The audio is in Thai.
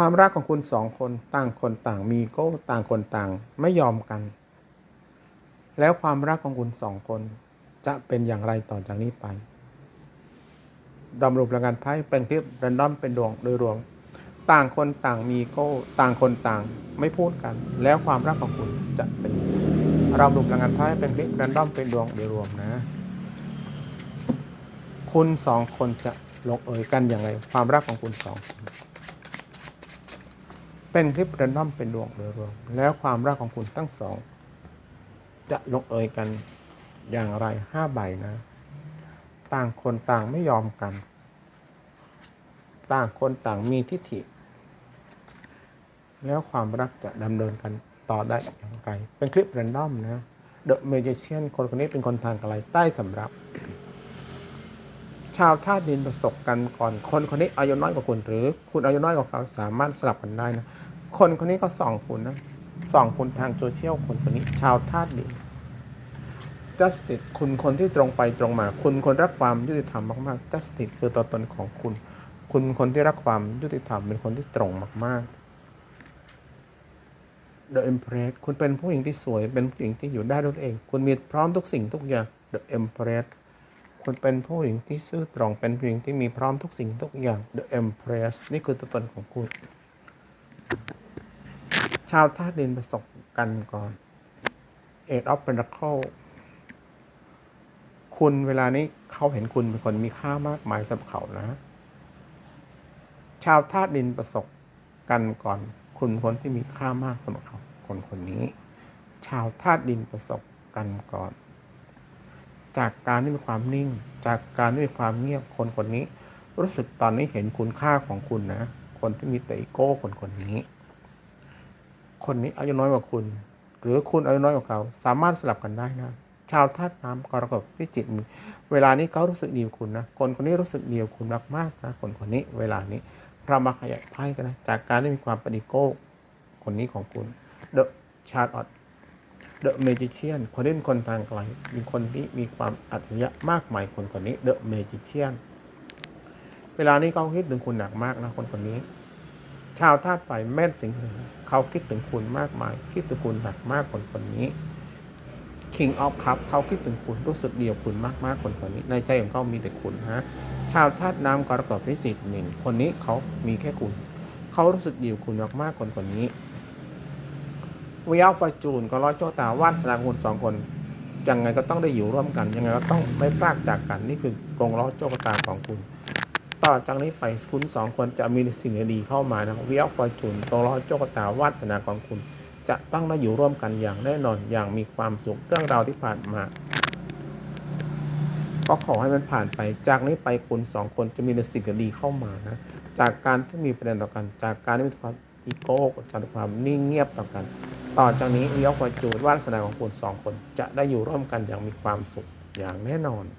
ความรักของคุณสองคนต่างคนต่างมีโก้ต่างคนต่างไม่ยอมกัน แล้วความรักของคุณสองคนจะเป็นอย่างไรต่อจากนี้ไปดำรูปรายการไพ่เป็นคลิปแรนดอมเป็นดวงโดยรวม ต่างคนต่างมีโก้ ต่างคนต่างไม่พูดกัน แล้วความรักของคุณจะเป็นเราดูพลังานไพ่เป็นคลิปแรนดอมเป็นดวงโดยรวมนะ คุณสองคนจะลงเอยกันอย่างไร ความรักของคุณสองคน เป็นคลิปแรนดอมเป็นดวงโดยรวมแล้วความรักของคุณทั้งสอง จะลงเอยกันอย่างไรห้าใบนะ ต่างคนต่างไม่ยอมกัน ต่างคนต่างมีทิฐิ แล้วความรักจะดำเนินกันต่อได้อย่างไร เป็นคลิปแรนดอมนะเดอะเมจิเชียนคนคนนี้เป็นคนทางไกลใต้สำรับ ชาวธาตุดินประสบกันก่อนคนคนนี้อายุน้อยกว่าคุณหรือ คุณอายุน้อยกว่าเขาสามารถสลับกันได้นะ คนคนนี้ก็ส่องคุณนะส่องคุณทางโซเชียลคนคนนี้ ชาวธาตุดิน justice คุณคนที่ตรงไปตรงมา คุณคนรักความยุติธรรมมากๆ justice คือตัวตนของคุณ คุณคนที่รักความยุติธรรมเป็นคนที่ตรงมากๆ The Empress คุณเป็นผู้หญิงที่สวย เป็นผู้หญิงที่อยู่ได้ด้วยตัวเอง คุณมีพร้อมทุกสิ่งทุกอย่าง The Empress คุณเป็นผู้หญิงที่ซื่อตรง เป็นผู้หญิงที่มีพร้อมทุกสิ่งทุกอย่าง The Empress นี่คือตัวตนของคุณ ชาวธาตุดินประสบกันก่อน Eight of Pentacles คุณเวลานี้เขาเห็นคุณเป็นคนมีค่ามากมายสำหรับเขานะ ชาวธาตุดินประสบกันก่อน คุณคนที่มีค่ามากสำหรับเขาคนคนนี้ ชาวธาตุดินประสบกันก่อน จากการที่มีความนิ่ง จากการที่มีความเงียบคนคนนี้ รู้สึกตอนนี้เห็นคุณค่าของคุณนะ คนที่มีแต่อีโก้คนคนนี้ คนนี้อายุน้อยกว่าคุณ หรือคุณอายุน้อยกว่าเขา สามารถสลับกันได้นะ ชาวธาตุน้ำกรกฎพิจิกมีเวลานี้เขารู้สึกดีกับคุณนะ คนคนนี้รู้สึกดีกับคุณมากๆนะ คนคนนี้เวลานี้เรามาขยายไพ่กันนะ จากการที่มีความปฏิโกคนนี้ของคุณ The Chart of The Magician คนนี้เป็นคนทางไกลเป็นคนที่มีความอัจฉริยะมากมายคนคนนี้ The Magician เวลานี้เขาคิดถึงคุณหนักมากนะคนคนนี้ ชาวธาตุไฟแม่นสิงห์เขาคิดถึงคุณมากมาย คิดถึงคุณหนักมากคนคนนี้ King of Cup เขาคิดถึงคุณรู้สึกเดียวคุณมากๆคนคนนี้ ในใจของเขามีแต่คุณฮะชาวธาตุน้ำกรกฎพิจิกมินคนนี้เขามีแค่คุณ เขารู้สึกเดียวคุณมากๆคนคนนี้วิอัลฟาจูนก็ร้อยโจตาวาสนาคุณสองคนยังไงก็ต้องได้อยู่ร่วมกัน ยังไงก็ต้องไม่พลากจากกันนี่คือกรงล้อโจกตาของคุณ ต่อจากนี้ไปคุณสองคนจะมีสิ่งดีเข้ามานะวิอัลฟาจูนกรงล้อโจกตาวาสนาของคุณ จะต้องได้อยู่ร่วมกันอย่างแน่นอนอย่างมีความสุขเรื่องราวที่ผ่านมาก็ขอให้มันผ่านไป จากนี้ไปคุณสองคนจะมีแต่สิ่งดีเข้ามานะ จากการที่มีประเด็นต่อกัน จากการที่มีความอีโก้จากความนิ่งเงียบต่อกัน ต่อจากนี้เลี้ยวฟอร์จูนวาสนาของคุณสองคน จะได้อยู่ร่วมกันอย่างมีความสุขอย่างแน่นอน